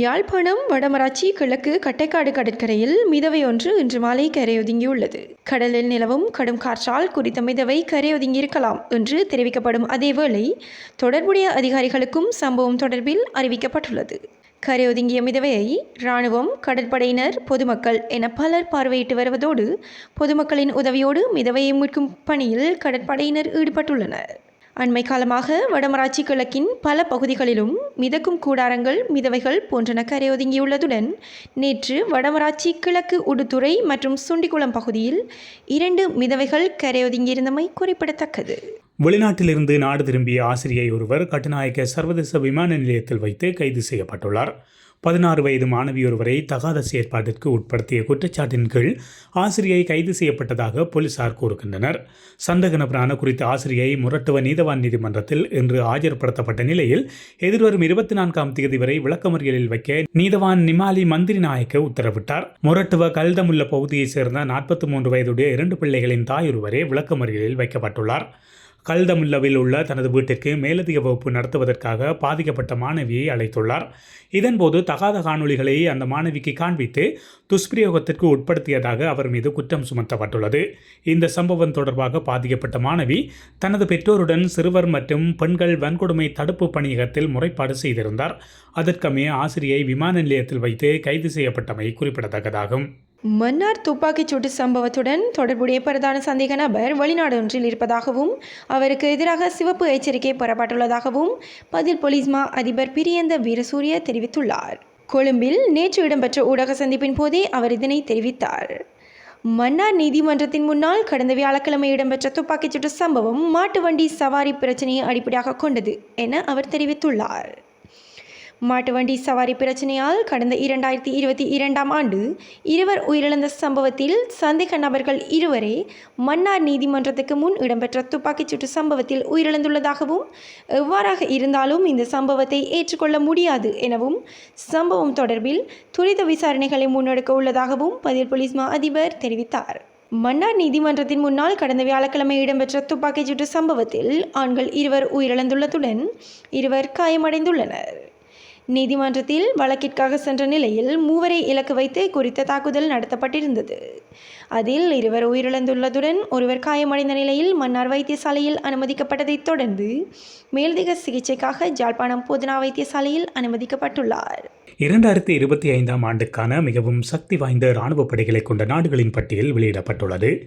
யாழ்ப்பாணம் வடமராட்சி கிழக்கு கட்டைக்காடு கடற்கரையில் மிதவை ஒன்று இன்று மாலை கரையொதுங்கியுள்ளது. கடலில் நிலவும் கடும் காற்றால் குறித்த மிதவை கரையொதுங்கியிருக்கலாம் என்று தெரிவிக்கப்படும் அதேவேளை தொடர்புடைய அதிகாரிகளுக்கும் சம்பவம் தொடர்பில் அறிவிக்கப்பட்டுள்ளது. கரையொதுங்கிய மிதவையை இராணுவம் கடற்படையினர் பொதுமக்கள் என பலர் பார்வையிட்டு வருவதோடு பொதுமக்களின் உதவியோடு மிதவையை மீட்கும் பணியில் கடற்படையினர் ஈடுபட்டுள்ளனர். அண்மை காலமாக வடமராட்சி கிழக்கின் பல பகுதிகளிலும் மிதக்கும் கூடாரங்கள் மிதவைகள் போன்றன கரையொதுங்கியுள்ளதுடன் நேற்று வடமராட்சி கிழக்கு உடுத்துறை மற்றும் சுண்டிக்குளம் பகுதியில் இரண்டு மிதவைகள் கரையொதுங்கியிருந்தமை குறிப்பிடத்தக்கது. வெளிநாட்டிலிருந்து நாடு திரும்பிய ஆசிரியை ஒருவர் கட்டுநாயக்க சர்வதேச விமான நிலையத்தில் வைத்து கைது செய்யப்பட்டுள்ளார். பதினாறு வயது மாணவி ஒருவரை தகாத செயற்பாட்டிற்கு உட்படுத்திய குற்றச்சாட்டின் கீழ் ஆசிரியை கைது செய்யப்பட்டதாக போலீசார் கூறுகின்றனர். சந்தக நபரான குறித்த ஆசிரியை முரட்டுவ நீதவான் நீதிமன்றத்தில் இன்று ஆஜர்படுத்தப்பட்ட நிலையில் எதிர்வரும் இருபத்தி நான்காம் தேதி வரை விளக்கமறியலில் வைக்க நீதவான் நிமாலி மந்திரி நாயக்க உத்தரவிட்டார். முரட்டுவ கல்தமுள்ள பகுதியைச் சேர்ந்த நாற்பத்தி மூன்று வயதுடைய இரண்டு பிள்ளைகளின் தாய் ஒருவரே விளக்கமறியலில் வைக்கப்பட்டுள்ளார். கல்தமுல்லவில் உள்ள தனது வீட்டிற்கு மேலதிக வகுப்பு நடத்துவதற்காக பாதிக்கப்பட்ட மாணவியை அழைத்துள்ளார். இதன்போது தகாத காணொளிகளை அந்த மாணவிக்கு காண்பித்து துஷ்பிரயோகத்திற்கு உட்படுத்தியதாக அவர் மீது குற்றம் சுமத்தப்பட்டுள்ளது. இந்த சம்பவம் தொடர்பாக பாதிக்கப்பட்ட மாணவி தனது பெற்றோருடன் சிறுவர் மற்றும் பெண்கள் வன்கொடுமை தடுப்பு பணியகத்தில் முறைப்பாடு செய்திருந்தார். அதற்கமைய ஆசிரியை விமான நிலையத்தில் வைத்து கைது செய்யப்பட்டமை குறிப்பிடத்தக்கதாகும். மன்னார் துப்பாக்கிச் சூட்டு சம்பவத்துடன் தொடர்புடைய பிரதான சந்தேக நபர் வெளிநாடு ஒன்றில் இருப்பதாகவும் அவருக்கு எதிராக சிவப்பு எச்சரிக்கை பெறப்பட்டுள்ளதாகவும் பதில் போலீஸ் மா அதிபர் பிரியந்த வீரசூரிய தெரிவித்துள்ளார். கொழும்பில் நேற்று இடம்பெற்ற ஊடக சந்திப்பின் போதே அவர் இதனை தெரிவித்தார். மன்னார் நீதிமன்றத்தின் முன்னால் கடந்த வியாழக்கிழமை இடம்பெற்ற துப்பாக்கிச்சூட்டு சம்பவம் மாட்டு வண்டி சவாரி பிரச்சனையை அடிப்படையாக கொண்டது என அவர் தெரிவித்துள்ளார். மாட்டு வண்டி சவாரி பிரச்சனையால் கடந்த இரண்டாயிரத்தி இருபத்தி இரண்டாம் ஆண்டு இருவர் உயிரிழந்த சம்பவத்தில் சந்தேக நபர்கள் இருவரே மன்னார் நீதிமன்றத்துக்கு முன் இடம்பெற்ற துப்பாக்கிச் சூட்டு சம்பவத்தில் உயிரிழந்துள்ளதாகவும் எவ்வாறாக இருந்தாலும் இந்த சம்பவத்தை ஏற்றுக்கொள்ள முடியாது எனவும் சம்பவம் தொடர்பில் துரித விசாரணைகளை முன்னெடுக்க உள்ளதாகவும் பதில் போலீஸ் மா அதிபர் தெரிவித்தார். மன்னார் நீதிமன்றத்தின் முன்னால் கடந்த வியாழக்கிழமை இடம்பெற்ற துப்பாக்கிச்சூட்டு சம்பவத்தில் ஆண்கள் இருவர் உயிரிழந்துள்ளதுடன் இருவர் காயமடைந்துள்ளனர். நீதிமன்றத்தில் வழக்கிற்காக சென்ற நிலையில் மூவரை இலக்கு வைத்து குறித்த தாக்குதல் நடத்தப்பட்டிருந்தது. அதில் இருவர் உயிரிழந்துள்ளதுடன் ஒருவர் காயமடைந்த நிலையில் மன்னார் வைத்தியசாலையில் அனுமதிக்கப்பட்டதைத் தொடர்ந்து மேல்திக சிகிச்சைக்காக ஜாழ்ப்பாணம் போதனா வைத்தியசாலையில் அனுமதிக்கப்பட்டுள்ளார். இரண்டாயிரத்தி இருபத்தி ஐந்தாம் ஆண்டுக்கான மிகவும் சக்தி வாய்ந்த இராணுவ படைகளை கொண்ட நாடுகளின் பட்டியல் வெளியிடப்பட்டுள்ளது.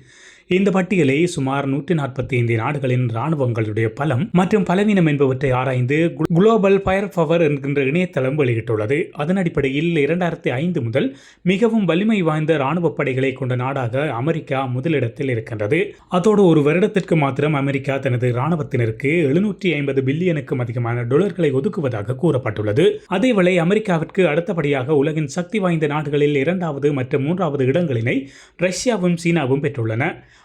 இந்த பட்டியலை சுமார் நூற்றி நாற்பத்தி ஐந்து நாடுகளின் இராணுவங்களுடைய பலம் மற்றும் பலவீனம் என்பவற்றை ஆராய்ந்து குளோபல் ஃபயர் பவர் என்கின்ற இணையதளம் வெளியிட்டுள்ளது. அதன் அடிப்படையில் இரண்டாயிரத்தி ஐந்து முதல் மிகவும் வலிமை வாய்ந்த இராணுவ படைகளை கொண்ட நாடாக அமெரிக்கா முதலிடத்தில் இருக்கின்றது. அதோடு ஒரு வருடத்திற்கு மாத்திரம் அமெரிக்கா தனது இராணுவத்தினருக்கு எழுநூற்றி ஐம்பது பில்லியனுக்கும் அதிகமான டொலர்களை ஒதுக்குவதாக கூறப்பட்டுள்ளது. அதேவேளை அமெரிக்காவிற்கு அடுத்தபடியாக உலகின் சக்தி வாய்ந்த நாடுகளில் இரண்டாவது மற்றும் மூன்றாவது இடங்களினை ரஷ்யாவும் சீனாவும் பெற்றுள்ளன.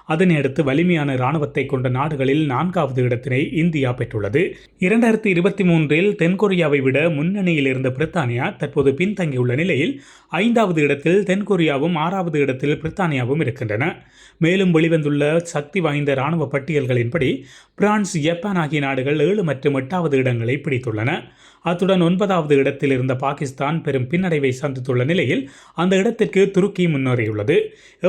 அதனையடுத்து வலிமையான இராணுவத்தை கொண்ட நாடுகளில் நான்காவது இடத்தினை இந்தியா பெற்றுள்ளது. இரண்டாயிரத்தி இருபத்தி மூன்றில் தென்கொரியாவை விட முன்னணியில் இருந்த பிரித்தானியா தற்போது பின்தங்கியுள்ள நிலையில் ஐந்தாவது இடத்தில் தென்கொரியாவும் ஆறாவது இடத்தில் பிரித்தானியாவும் இருக்கின்றன. மேலும் வெளிவந்துள்ள சக்தி வாய்ந்த இராணுவ பட்டியல்களின்படி பிரான்ஸ் ஜப்பான் ஆகிய நாடுகள் ஏழு மற்றும் எட்டாவது இடங்களை பிடித்துள்ளன. அத்துடன் ஒன்பதாவது இடத்தில் இருந்த பாகிஸ்தான் பெரும் பின்னடைவை சந்தித்துள்ள நிலையில் அந்த இடத்திற்கு துருக்கி முன்னேறியுள்ளது.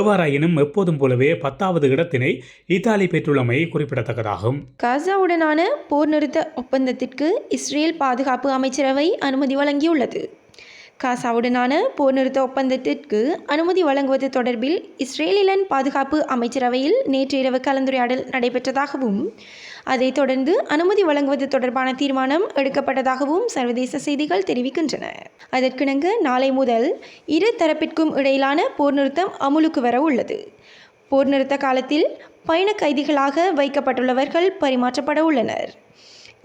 எவ்வாறாயினும் எப்போதும் போலவே பத்தாவது இடத்தினை இத்தாலி பெற்றுள்ளமை குறிப்பிடத்தக்கதாகும். காசாவுடனான போர் நிறுத்த ஒப்பந்தத்திற்கு இஸ்ரேல் பாதுகாப்பு அமைச்சரவை அனுமதி வழங்கியுள்ளது. காசாவுடனான போர் நிறுத்த ஒப்பந்தத்திற்கு அனுமதி வழங்குவது தொடர்பில் இஸ்ரேலிலன் பாதுகாப்பு அமைச்சரவையில் நேற்று இரவு கலந்துரையாடல் நடைபெற்றதாகவும் அதைத் தொடர்ந்து அனுமதி வழங்குவது தொடர்பான தீர்மானம் எடுக்கப்பட்டதாகவும் சர்வதேச செய்திகள் தெரிவிக்கின்றன. அதற்கிணங்க நாளை முதல் இரு தரப்பிற்கும் இடையிலான போர் நிறுத்தம் அமுலுக்கு வர உள்ளது. போர் நிறுத்த காலத்தில் பயண கைதிகளாக வைக்கப்பட்டுள்ளவர்கள் பரிமாற்றப்பட உள்ளனர்.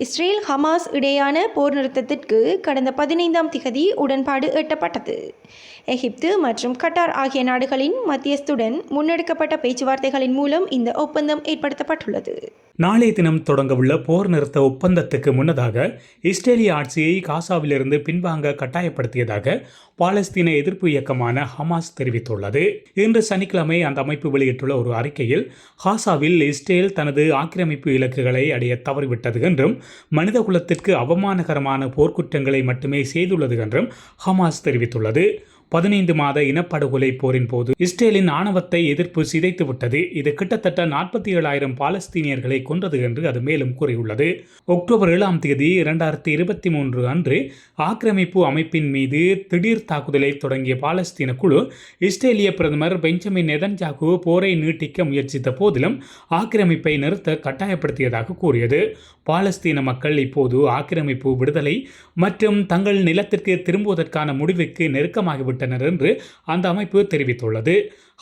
இஸ்ரேல் ஹமாஸ் இடையான போர் நிறுத்தத்திற்கு கடந்த பதினைந்தாம் திகதி உடன்பாடு எட்டப்பட்டது. எகிப்து மற்றும் கட்டார் ஆகிய நாடுகளின் மத்தியஸ்துடன் முன்னெடுக்கப்பட்ட பேச்சுவார்த்தைகளின் மூலம் இந்த ஒப்பந்தம் ஏற்படுத்தப்பட்டுள்ளது. நாளைய தினம் தொடங்கவுள்ள போர் நிறுத்த ஒப்பந்தத்துக்கு முன்னதாக இஸ்ரேலிய ஆட்சியை காசாவிலிருந்து பின்வாங்க கட்டாயப்படுத்தியதாக பாலஸ்தீன எதிர்ப்பு இயக்கமான ஹமாஸ் தெரிவித்துள்ளது. இன்று சனிக்கிழமை அந்த அமைப்பு வெளியிட்டுள்ள ஒரு அறிக்கையில் காசாவில் இஸ்ரேல் தனது ஆக்கிரமிப்பு இலக்குகளை அடைய தவறிவிட்டது என்றும் மனித குலத்திற்கு அவமானகரமான போர்க்குற்றங்களை மட்டுமே செய்துள்ளது என்றும் ஹமாஸ் தெரிவித்துள்ளது. பதினைந்து மாத இனப்படுகொலை போரின் போது இஸ்ரேலின் ஆணவத்தை எதிர்ப்பு சிதைத்து விட்டது இது கிட்டத்தட்ட நாற்பத்தி ஏழாயிரம் பாலஸ்தீனியர்களை கொன்றது என்று அது மேலும் கூறியுள்ளது. அக்டோபர் ஏழாம் தேதி இரண்டாயிரத்தி இருபத்தி மூன்று அன்று ஆக்கிரமிப்பு அமைப்பின் மீது திடீர் தாக்குதலை தொடங்கிய பாலஸ்தீன குழு இஸ்ரேலிய பிரதமர் பெஞ்சமின் நெதன்ஜாகு போரை நீட்டிக்க முயற்சித்த போதிலும் ஆக்கிரமிப்பை நிறுத்த கட்டாயப்படுத்தியதாக கூறியது. பாலஸ்தீன மக்கள் இப்போது ஆக்கிரமிப்பு விடுதலை மற்றும் தங்கள் நிலத்திற்கு திரும்புவதற்கான முடிவுக்கு நெருக்கமாகிவிட்டனர் என்று அந்த அமைப்பு தெரிவித்துள்ளது.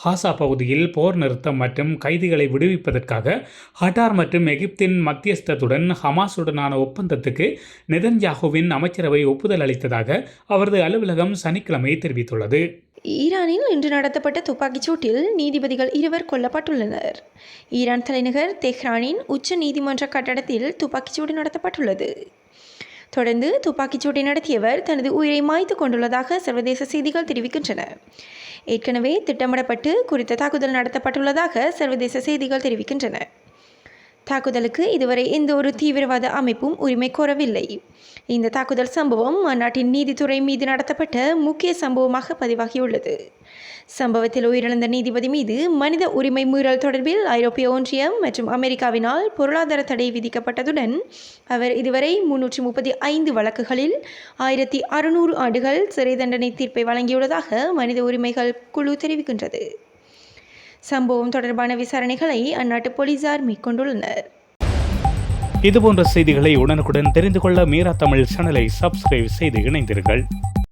ஹாசா பகுதியில் போர் நிறுத்தம் மற்றும் கைதிகளை விடுவிப்பதற்காக ஹட்டார் மற்றும் எகிப்தின் மத்தியஸ்தத்துடன் ஹமாஸுடனான ஒப்பந்தத்துக்கு நெதன்யாகுவின் அமைச்சரவை ஒப்புதல் அளித்ததாக அவரது அலுவலகம் சனிக்கிழமை தெரிவித்துள்ளது. ஈரானில் இன்று நடத்தப்பட்ட துப்பாக்கிச் சூட்டில் நீதிபதிகள் இருவர் கொல்லப்பட்டுள்ளனர். ஈரான் தலைநகர் தெஹ்ரானின் உச்ச நீதிமன்ற கட்டடத்தில் துப்பாக்கிச்சூடு நடத்தப்பட்டுள்ளது. தொடர்ந்து துப்பாக்கிச்சூட்டை நடத்தியவர் தனது உயிரை மாய்த்து கொண்டுள்ளதாக சர்வதேச செய்திகள் தெரிவிக்கின்றன. ஏற்கனவே திட்டமிடப்பட்டு குறித்த தாக்குதல் நடத்தப்பட்டுள்ளதாக சர்வதேச செய்திகள் தெரிவிக்கின்றன. தாக்குதலுக்கு இதுவரை எந்த ஒரு தீவிரவாத அமைப்பும் உரிமை கோரவில்லை. இந்த தாக்குதல் சம்பவம் அந்நாட்டின் நீதித்துறை மீது நடத்தப்பட்ட முக்கிய சம்பவமாக பதிவாகியுள்ளது. சம்பவத்தில் உயிரிழந்த நீதிபதி மீது மனித உரிமை மீறல் தொடர்பில் ஐரோப்பிய ஒன்றியம் மற்றும் அமெரிக்காவினால் பொருளாதார தடை விதிக்கப்பட்டதுடன் அவர் இதுவரை முன்னூற்றி முப்பத்தி ஐந்து வழக்குகளில் ஆயிரத்தி அறுநூறு ஆண்டுகள் சிறை தண்டனை தீர்ப்பை வழங்கியுள்ளதாக மனித உரிமைகள் குழு தெரிவிக்கின்றது. சம்பவம் தொடர்பான விசாரணைகளை அந்நாட்டு போலீசார் மேற்கொண்டுள்ளனர். இதுபோன்ற செய்திகளை உடனுக்குடன் தெரிந்து கொள்ள மீரா தமிழ் சேனலை சப்ஸ்கிரைப் செய்து இணைந்தீர்கள்